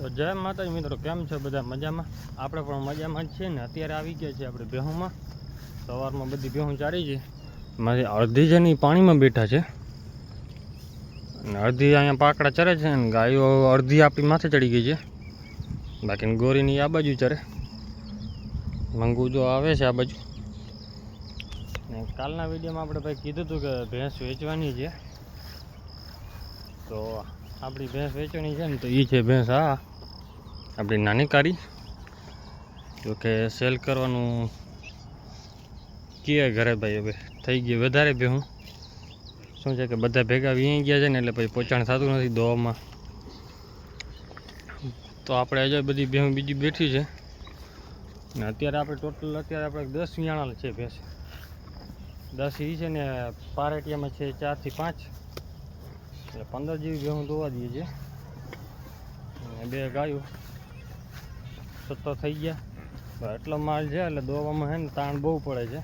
તો જય માતાજી મિત્રો, કેમ છે બધા? મજામાં? આપણે પણ મજામાં જ છીએ ને, અત્યારે આવી ગયા છે આપણે બેહુમાં. સવારમાં બધી બેહું ચારી છે મારી અડધી જણી પાણીમાં બેઠા છે. અને અડધી અહીંયા પાકડા ચરે છે અને ગાયો અડધી આપણી માથે ચડી ગઈ છે. બાકી ગોરીની આ બાજુ ચરે. મંગુ જો આવે છે આ બાજુ. ને કાલના વિડીયોમાં આપણે ભાઈ કીધું હતું કે ભેંસ વેચવાની છે. તો આપણી ભેંસ વેચવાની છે ને, તો એ છે ભેંસ આ આપણી નાની કારી જોકે સેલ કરવાનું કીએ ઘરે ભાઈ હવે. થઈ ગયું, વધારે ભેહું. શું છે કે બધા ભેગા વી ગયા છે ને એટલે પછી પોચાણ થતું નથી દોવામાં. તો આપણે હજુ બધી ભેહું બીજી બેઠી છે. ને અત્યારે આપણે ટોટલ અત્યારે આપણે દસ વિયાણા છે ભેંસ. દસ એ છે ને પારેટિયામાં છે ચારથી પાંચ. એટલે પંદર જેવી ભેહું દોવા દઈએ છે અને બે ગાયો. સત્તર થઈ ગયા. એટલો માલ છે, એટલે દોવામાં છે ને તાણ બહુ પડે છે.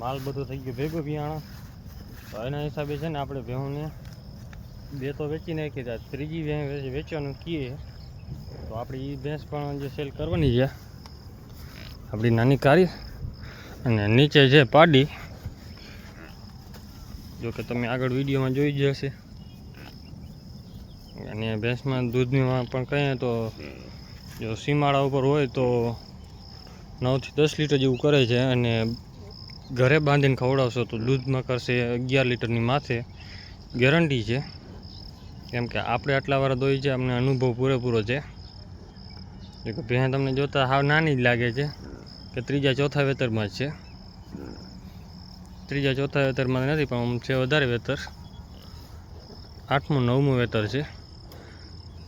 માલ બધો થઈ ગયો ભેગો બિયાણો તો એના હિસાબે છે ને આપણે ભેહુંને બે તો વેચી નાખી હતા ત્રીજી ભેંસ વેચવાનું કીએ. તો આપણી એ ભેંસ પણ જે સેલ કરવાની છે, આપણી નાની કારી અને નીચે છે પાડી જોકે તમે આગળ વિડીયોમાં જોઈ જ હશે. અને ભેંસમાં દૂધની પણ કહીએ તો જો સીમાડા ઉપર હોય તો નવથી દસ લીટર જેવું કરે છે અને ઘરે બાંધીને ખવડાવશો તો દૂધમાં કરશે અગિયાર લીટરની માથે ગેરંટી છે. કેમ કે આપણે આટલા વાર દોઈ છે, અમને અનુભવ પૂરેપૂરો છે. કે ભેં તમને જોતા હાવ નાની જ લાગે છે કે ત્રીજા ચોથા વેતરમાં જ છે. ત્રીજા ચોથા વેતરમાં નથી, પણ આમ છે વધારે વેતર. આઠમું, નવમું વેતર છે.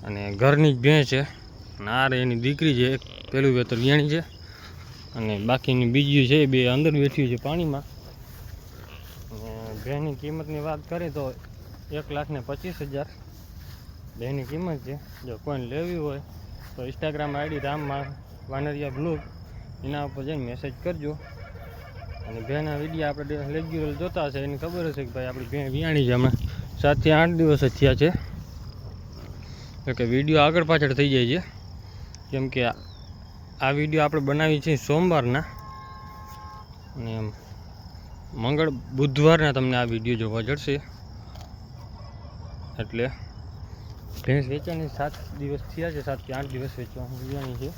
અને ઘરની જ ભેં છે. અને આ રે એની દીકરી છે, એક પેલું વેતર વ્યાણી છે. અને બાકીની બીજી છે બે અંદર બેઠ્યું છે પાણીમાં. ભેંની કિંમતની વાત કરીએ તો એક લાખ ને પચીસ હજાર ભેની કિંમત છે. જો કોઈને લેવી હોય તો ઇન્સ્ટાગ્રામ આઈડી રામમાં વાનરિયા બ્લોગ એના ઉપર જઈને મેસેજ કરજો. અને ભેના વીડિયો આપણે રેગ્યુલર જોતા હશે, એને ખબર હશે કે ભાઈ આપણી ભેં વિયાણી છે. હમણાં સાતથી આઠ દિવસ જ થયા છે. એટલે કે વીડિયો આગળ પાછળ થઈ જાય છે. કેમ કે આ- વીડિયો આપણે બનાવી છે સોમવારના. અને મંગળ બુધવારના તમને આ વીડિયો જોવા જડશે. એટલે ભેંસ વેચવાની સાત દિવસ થયા છે સાતથી આઠ દિવસ વેચવાની વેચવાની છે.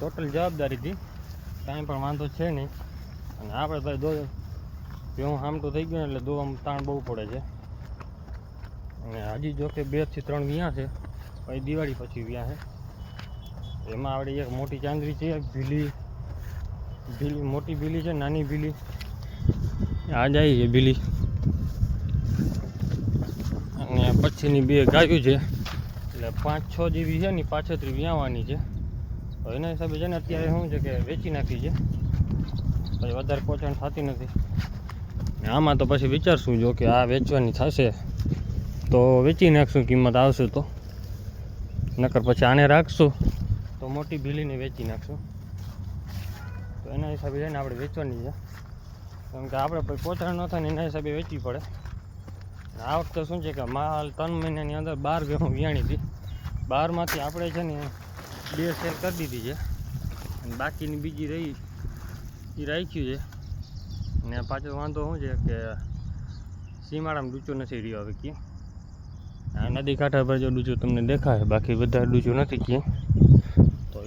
ટોટલ જવાબદારીથી કાંઈ પણ વાંધો છે નહીં. અને આપણે ભાઈ દો ભેહું હામટું થઈ ગયો એટલે આમ તાણ બહુ પડે છે. અને હજી જો કે બે ત્રણ વ્યાં છે પછી દિવાળી પછી વ્યાં છે. એમાં આપણે એક મોટી ચાંદરી છે ભીલી. ભીલી, મોટી ભીલી છે, નાની ભીલી. આ જાય છે ભીલી. અને પછીની બે ગાયું છે. એટલે પાંચ છ જેવી છે ને પાછળથી વ્યાવાની છે. તો એના હિસાબે છે ને અત્યારે શું છે કે વેચી નાખી છે. પછી વધારે પોચણ થતી નથી. આમાં તો પછી વિચારશું જો કે આ વેચવાની થશે તો વેચી નાખશું, કિંમત આવશે તો. નકર પછી આને રાખશું. તો મોટી ભીલીને વેચી નાખશું. તો એના હિસાબે છે આપણે વેચવાની છે. કેમ કે આપણે પછી પોચણ ન થાય ને એના હિસાબે વેચવી પડે. આ વખતે શું છે કે માલ ત્રણ મહિનાની અંદર બાર ભેહું વિયાણી હતી. બારમાંથી આપણે છે ને બે સેલ કરી દીધી છે. બાકીની બીજી રહી, એ રાખ્યું છે. ને પાછો વાંધો શું છે કે સીમાડામાં ડૂચો નથી રહ્યો હવે કે આ નદી કાંઠા પર જો ડૂચો તમને દેખાય, બાકી બધા ડૂચો નથી તો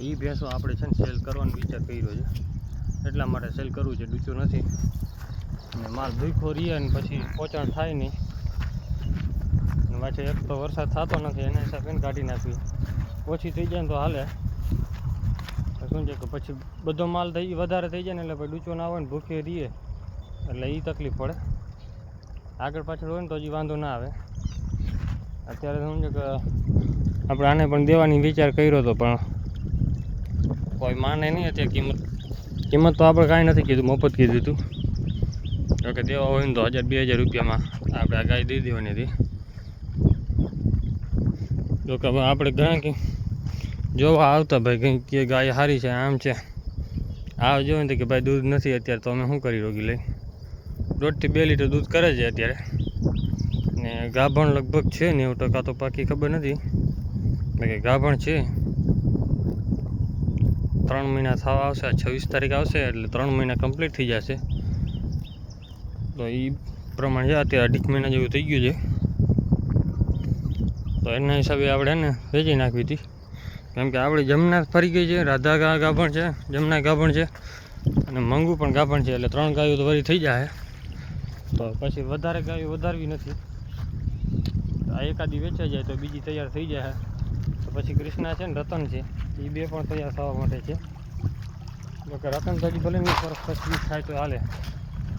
એ ભેંસો આપણે છે ને સેલ કરવાનો વિચાર કર્યો છે. એટલા માટે સેલ કરવું છે ડૂચું નથી. અને માલ ભૂખો રહીએ અને પછી પોચાણ થાય નહીં. પાછી એક તો વરસાદ થતો નથી, એના હિસાબે કાઢી નાખવી. ઓછી થઈ જાય ને તો હાલે. શું છે કે પછી બધો માલ થઈ વધારે થઈ જાય ને એટલે પછી ડૂચો ના આવે ને ભૂખે રહીએ. એટલે એ તકલીફ પડે. આગળ પાછળ હોય ને તો હજી વાંધો ના આવે. અત્યારે છે કે આપણે આને પણ દેવાની વિચાર કર્યો હતો પણ કોઈ માને નહીં અત્યારે કિંમત. કિંમત તો આપણે કાંઈ નથી કીધું, મફત કીધું હતું જોકે દેવા હોય ને તો હજાર, બે હજાર રૂપિયામાં આપણે આ ગાય દઈ દેવાની હતી. જો કે હવે આપણે ઘણા કે જોવા આવતા ભાઈ કંઈક કે ગાય સારી છે, આમ છે. આવ જોયું ને કે ભાઈ દૂધ નથી અત્યારે, તો અમે શું કરી રોગી લઈ? દોઢથી બે લીટર દૂધ કરે છે અત્યારે. ને ગાભણ લગભગ છે નેવું ટકા, તો પાકી ખબર નથી. બાકી ગાભણ છે. ત્રણ મહિના થવા આવશે છવ્વીસ તારીખ આવશે એટલે ત્રણ મહિના કમ્પ્લીટ થઈ જશે. તો એ પ્રમાણે છે, અત્યારે અઢીક મહિના જેવું થઈ ગયું છે. તો એના હિસાબે આપણે એને વેચી નાખવી હતી. કેમ કે આપણી જમના ફરી ગઈ છે, રાધા ગા ગાભણ છે જમના ગાભણ છે અને મંગુ પણ ગાભણ છે, એટલે ત્રણ ગાયો તો વરી થઈ જાય તો પછી વધારે ગાયો વધારવી નથી. આ એકાદી વેચાઈ જાય તો બીજી તૈયાર થઈ જાય તો પછી કૃષ્ણા છે ને રતન છે. એ બે પણ તૈયાર થવા માટે છે. જો કે રતન તો ભલે નહીં વર્ષ પછી થાય તો હાલે.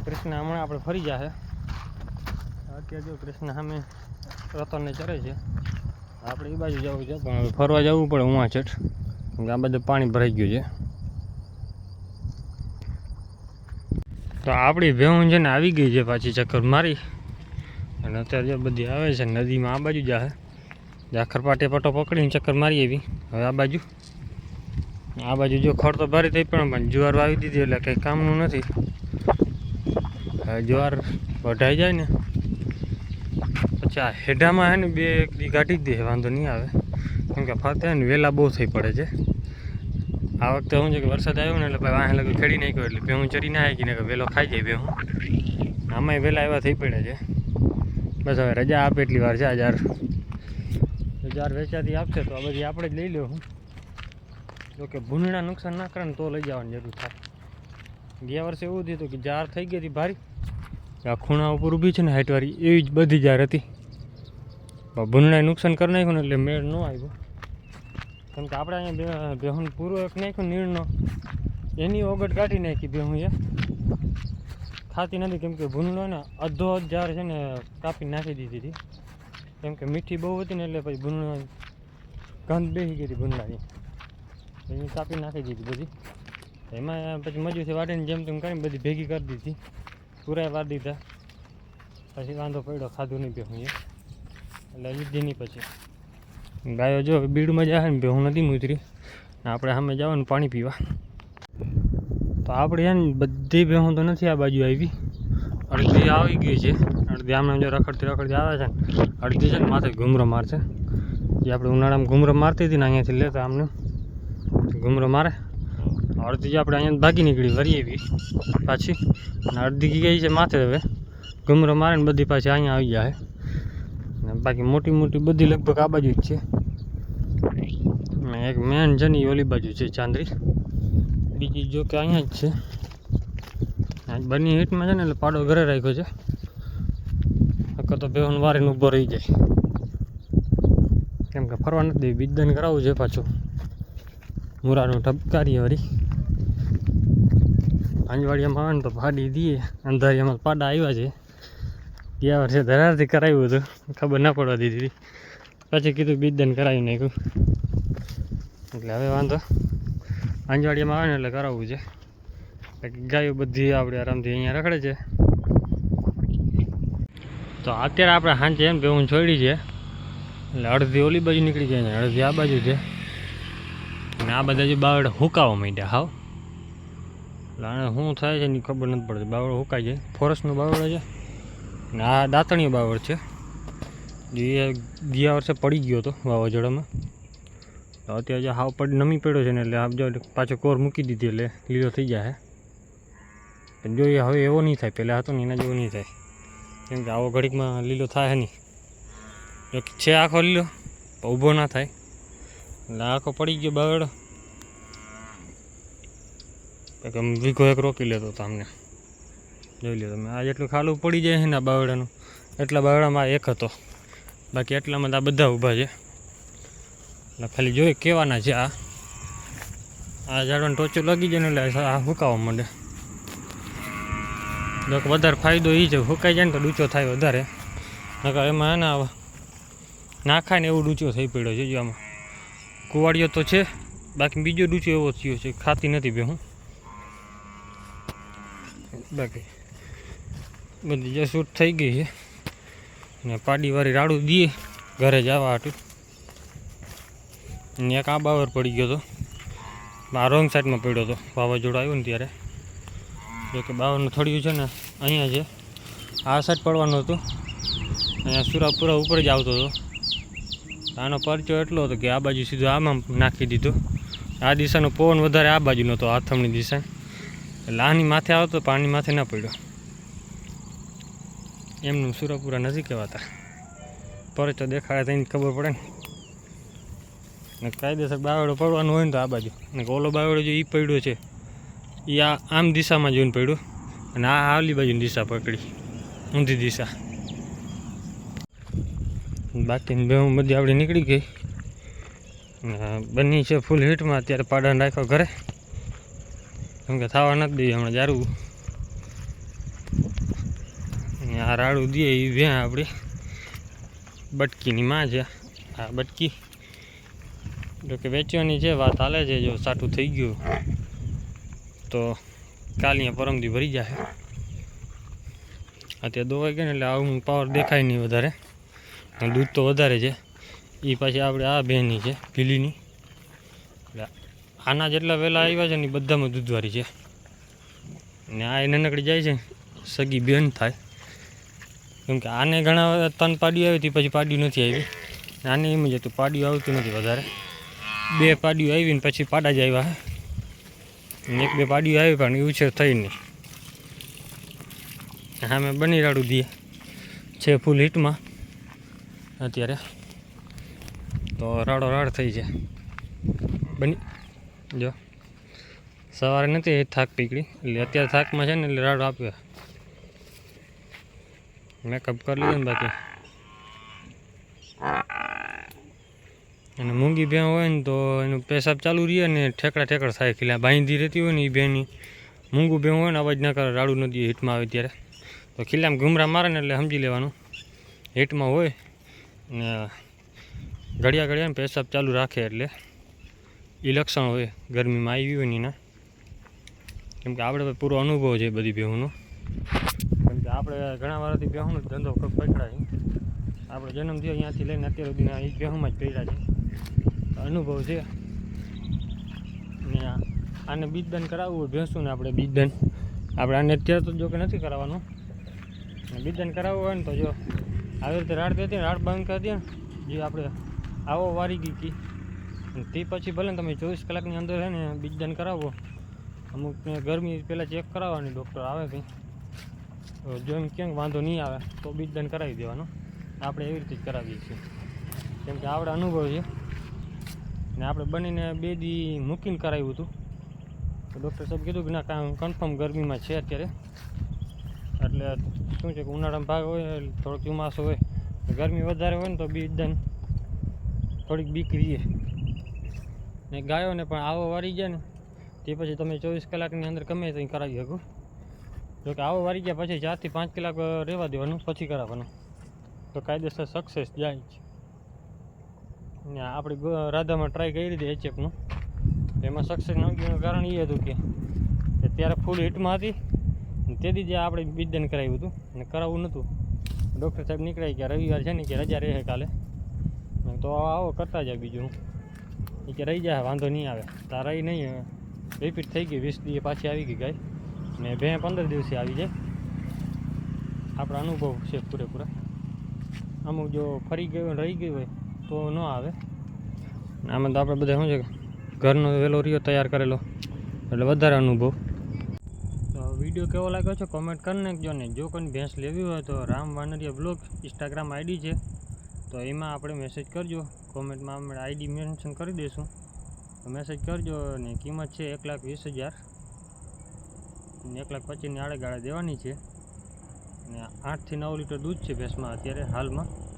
કૃષ્ણ હમણાં આપણે ફરી જશે અત્યારે જો કૃષ્ણ સામે રતનને ચરે છે. આપણે એ બાજુ જવું છે, પણ હવે ફરવા જવું પડે ઉવા છઠ. કેમ કે આ બધું પાણી ભરાઈ ગયું છે. તો આપણી ભેહું છે ને આવી ગઈ છે પાછી ચક્કર મારી. અને અત્યારે જે બધી આવે છે નદીમાં, આ બાજુ જાય જાખર પાટે પટો પકડીને ચક્કર મારી આવી. હવે આ બાજુ. આ બાજુ જો ખડ તો ભારી થઈ પણ જુવાર વાવી દીધી એટલે કંઈ કામનું નથી. હવે જુવાર વઢાઈ જાય ને, પછી આ હેઢામાં હે ને બે એક દી કાઢી જ દે, વાંધો નહીં આવે. કેમ કે ફરતે ને વેલા બહુ થઈ પડે છે. આ વખતે શું છે કે વરસાદ આવ્યો ને એટલે ભાઈ વાહે ખેડી નાખ્યો એટલે ભેહું ચડી ના આવી કે વેલો ખાઈ જાય ભેહું. આમાંય વેલા એવા થઈ પડે છે. બસ હવે રજા આપે એટલી વાર છે હજાર હજાર વેચાતી આપશે તો આ બધી આપણે જ લઈ લેવું જોકે ભૂંડણા નુકસાન ના કરે ને તો લઈ જવાની જરૂર થાય. ગયા વર્ષે એવું થયું કે જાર થઈ ગઈ હતી ભારી. આ ખૂણા ઉપર ઊભી છે ને હાઈટવાળી, એવી જ બધી જાર હતી. ભૂંડણાએ નુકસાન કરી નાખ્યું ને એટલે મેળ ન આવ્યો. કેમ કે આપણે અહીંયા બેહુન પૂરો એક નાખ્યું નીરનો એની ઓગટ કાઢી નાખી બેહું એ ખાતી નથી કેમ કે ભૂંડો ને અધો અધ જાર છે ને કાપી નાખી દીધી હતી. કેમ કે મીઠી બહુ હતી ને એટલે પછી ભૂંડો ગંધ બેસી ગઈ હતી ભૂંડાની પછી કાપી નાખી દીધી બધી. એમાં પછી મજૂરથી વાટીને જેમ તેમ કરીને બધી ભેગી કરી દીધી. પૂરા વાર દીધા. પછી વાંધો પડ્યો, ખાધું નહીં ભેહું એ. એટલે લીધી નહીં પછી. ગાયો જો બીડમાં જાય ને ભેહું નથી મૂતરી. આપણે સામે જવાનું પાણી પીવા. તો આપણે છે બધી ભેહું તો નથી આ બાજુ આવી. અડધી આવી ગઈ છે. અડધી આમને જો રખડતી રખડતી આવે છે ને, અડધી છે ને માથે ઘૂમરો મારશે. જે આપણે ઉનાળામાં ઘૂમરો મારતી હતી ને અહીંયાથી લેતા આમને, ઘૂમરો મારે. અડધી જે આપણે અહીંયા ભાગી નીકળી, વરી એવી પાછી, અને અડધી ગઈ છે માથે હવે. ઘૂમરો મારે ને બધી પાછી અહીંયા આવી જાય ને બાકી મોટી મોટી બધી લગભગ આ બાજુ જ છે. એક મેન છે ને ઓલી બાજુ છે ચાંદરી. બીજી જો કે અહીંયા જ છે. બંને હીટમાં છે ને એટલે પાડો ઘરે રાખ્યો છે. નકર તો બેહન વારીને ઊભો રહી જાય. કેમ કે ફરવા નથી બીજદાન કરાવવું છે પાછું. મુરાનું ઢબકારીએ વળી. અંજવાડિયામાં આવે ને તો પાડી દઈએ અંધારિયામાં પાડા આવ્યા છે. ગયા વર્ષે ધરારથી કરાવ્યું હતું. ખબર ના પડવા દીધી પછી કીધું બીજદાન કરાવી નાખ્યું. એટલે હવે વાંધો. અંજવાડિયામાં આવે ને એટલે કરાવવું છે. ગાયો બધી આપણે આરામથી અહીંયા રખડે છે. તો અત્યારે આપણે સાંજે એમ બેવું છોડી છે. એટલે અડધી ઓલી બાજુ નીકળી જાય ને અડધી આ બાજુ છે. અને આ બધા જે બાવળ હુકાવા માંડ્યા, હાવ. એટલે આને શું થાય છે એની ખબર નથી પડતી. બાવળ હુકાઈ જાય ફોરેસ્ટનું બાવળ છે. ને આ દાંતણીયું બાવળ છે. જે ગયા વર્ષે પડી ગયો હતો વાવાઝોડામાં. તો અત્યારે જે હાવ પડ, નમી પડ્યો છે ને એટલે આપ પાછો કોર મૂકી દીધી એટલે લીલો થઈ જાય પણ જોઈએ હવે એવો નહીં થાય, પહેલાં હતો ને એના જેવો નહીં થાય. કેમ કે આવો ઘડીકમાં લીલો થાય નહીં. જો છે આખો લીલો ઊભો ના થાય. એટલે આખો પડી ગયો કંઈક આમ વીઘો એક રોકી લેતો હતો અમને જોઈ લો તમે, આ જેટલું ખાલું પડી જાય છે ને આ બાવડાનું એટલા બાવડામાં એક હતો. બાકી એટલામાં આ બધા ઊભા છે. એટલે ખાલી જોઈએ કેવાના છે આ. આ ઝાડવાનું ટોચું લાગી જાય ને એટલે આ હુકાવા માંડે. વધારે ફાયદો એ છે, હુકાઈ જાય ને તો ડૂચો થાય વધારે. નકર એમાં એના નાખાય ને એવું ડૂચો થઈ પડ્યો છે, જો આમાં કુવાડિયો તો છે, બાકી બીજો ડૂચો એવો થયો છે, ખાતી નથી બે હું. બાકી બધી જે શૂટ થઈ ગઈ છે, ને પાડીવાળી રાડું દઈએ ઘરે જવા હતું ને એક આ બાવર પડી ગયો હતો આ રોંગ સાઈડમાં પડ્યો હતો વાવાઝોડું આવ્યું ને ત્યારે. જો કે બાવરનું થળિયું છે ને અહીંયા છે. આ સાઈડ પડવાનું હતું. અહીંયા સુરાપુરા ઉપર જ આવતો હતો. આનો પરચો એટલો હતો કે આ બાજુ સીધો આમાં નાખી દીધો. આ દિશાનો પવન વધારે આ બાજુ નહોતો આથમણી દિશા એટલે આની માથે આવતો પાણી માથે ના પડ્યો. એમનું સુરાપુરા નથી કહેવાતા પરચો દેખાડે તો એને ખબર પડે ને. ને કાયદેસર બાવડો પડવાનો હોય ને તો આ બાજુ. ને ઓલો બાવડો જે એ પડ્યો છે. એ આ આમ દિશામાં જોઈને પડ્યું. અને આ આલી બાજુની દિશા પકડી. ઊંધી દિશા. બાકીની બે બધી આપણે નીકળી ગઈ. બની છે ફૂલ હીટમાં અત્યારે પાડા રાખ્યો ઘરે. કેમ કે થવા નથી દઈએ હમણાં જારું આ રાડું દે એ વ્યાં આપણી બટકીની માં છે. આ બટકી. જોકે વેચવાની છે વાત હાલે છે, જો સાટું થઈ ગયું. તો કાલ અહીંયા પરમદી ભરી જાય અત્યારે દોવાઈ ગઈ ને એટલે આવું પાવર દેખાય નહીં વધારે. દૂધ તો વધારે છે. એ પાછી આપણે આ બેની છે, પીલીની. એટલે આના જેટલા વહેલા આવ્યા છે ને એ બધામાં દૂધવારી છે. ને આ નાનકડી જાય છે સગી બેન થાય. કેમ કે આને ઘણા તન પાડી આવી હતી, પછી પાડ્યું નથી આવી. આને એમ જ હતું, પાડ્યું આવતું નથી વધારે. બે પાડ્યું આવી ને પછી પાડા જ આવ્યા. એક બે પાડી આવી પણ ઉછેર થઈ નહીં. હા મેં બની રાડું દઈએ છે ફૂલ હીટમાં અત્યારે તો રાડો રાડ થઈ જાય. બની જો. સવારે નથી થાક પીકડી એટલે અત્યારે થાકમાં છે ને એટલે રાડો આપ્યો મેકઅપ કરી લીધો ને બાકી. અને મૂંગી ભેં હોય ને તો એનું પેશાબ ચાલુ રહે ને ઠેકડા ઠેકડા થાય ખીલા. બાંધી રહેતી હોય ને એ ભેંની મૂંગું ભેં હોય ને અવાજ ના કરે, રાડું નદી હીટમાં આવે ત્યારે. તો ખીલામાં ઘૂમરા મારે ને એટલે સમજી લેવાનું. હીટમાં હોય ને ઘડિયા ઘડિયા ને પેશાબ ચાલુ રાખે એટલે એ લક્ષણ હોય. ગરમીમાં આવી હોય ને કેમ કે આપણે પૂરો અનુભવ છે બધી ભેહુંનો કેમ કે આપણે ઘણા વારથી ભેહુંનો ધંધો પકડાય આપણે જન્મ થયો અહીંયાથી લઈને અત્યાર સુધીના એ ભેહુંમાં જ પહેર્યા છે. અનુભવ છે. ને આને બીજદાન કરાવવું હોય ભેંસું ને આપણે બીજદાન આપણે આને અત્યારે તો જો કે નથી કરાવવાનું. બીજદાન કરાવવું હોય ને તો જો, આવી રીતે રાડ દેતી રાડ બંધ કરી દે. જે આપણે આવો વારી ગઈ હતી. તે પછી ભલે ને તમે ચોવીસ કલાકની અંદર છે ને બીજદાન કરાવો. અમુક ગરમી પહેલાં ચેક કરાવવાની ડૉક્ટર આવે કંઈ જો એમ ક્યાંક વાંધો નહીં આવે, તો બીજદાન કરાવી દેવાનું. આપણે એવી રીતે જ કરાવીએ છીએ. કેમ કે આપણે અનુભવ છે. ને આપણે બનીને બે દી મૂકીને કરાવ્યું હતું. તો ડૉક્ટર સાહેબ કીધું કે ના કાંઈ કન્ફર્મ ગરમીમાં છે અત્યારે. એટલે શું છે કે ઉનાળામાં ભાગ હોય, થોડોક ચોમાસું હોય ગરમી વધારે હોય ને તો બીજદાન થોડીક બીક રહીએ ને ગાયોને પણ આવો વારી ગયા ને, તે પછી તમે ચોવીસ કલાકની અંદર ગમે ત્યાં કરાવી શકો. જોકે આવો વારી ગયા પછી ચારથી પાંચ કલાક રહેવા દેવાનું, પછી કરાવવાનું. તો કાયદેસર સક્સેસ જાય ને આપણે આપણી રાધામાં ટ્રાય કરી હતી એચએફનું એમાં સક્સેસ ન ગયું કારણ એ હતું કે ત્યારે ફૂલ હિટમાં હતી. તેથી જે આપણે બીજદાન કરાવ્યું હતું અને કરાવવું નહોતું ડૉક્ટર સાહેબ નીકળાય કે રવિવાર છે ને કે રજા રહે કાલે. તો આવો કરતા જાય બીજું એ કે, રહી જાય વાંધો નહીં આવે. તાર રહી નહીં રિપીટ થઈ ગઈ વીસ દિવસ પાછી આવી ગઈ ગાય ને બે પંદર દિવસે આવી જાય. આપણા અનુભવ છે પૂરેપૂરા. અમુક જો ફરી ગયો રહી ગયું હોય તો ન આવે. આમાં તો આપણે બધા શું છે ઘરનો વહેલો રહ્યો, તૈયાર કરેલો. એટલે વધારે અનુભવ. તો વીડિયો કેવો લાગ્યો છે કોમેન્ટ કરી નાખજો ને. જો કોઈ ભેંસ લેવી હોય તો Ram Vanariya blog Instagram ID છે. તો એમાં આપણે મેસેજ કરજો. કોમેન્ટમાં આપણે આઈડી મેન્શન કરી દઈશું. તો મેસેજ કરજો ને કિંમત છે એક લાખ વીસ હજાર. ને એક લાખ પચીસની આડે ગાળે દેવાની છે. ને આઠથી નવ લીટર દૂધ છે ભેંસમાં અત્યારે હાલમાં.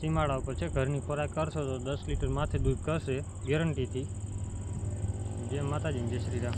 સીમાડા ઉપર છે. ઘરની ખોરાક કરશો તો દસ લીટર માથે દૂધ કરશે ગેરંટીથી જય માતાજી જય શ્રી રામ.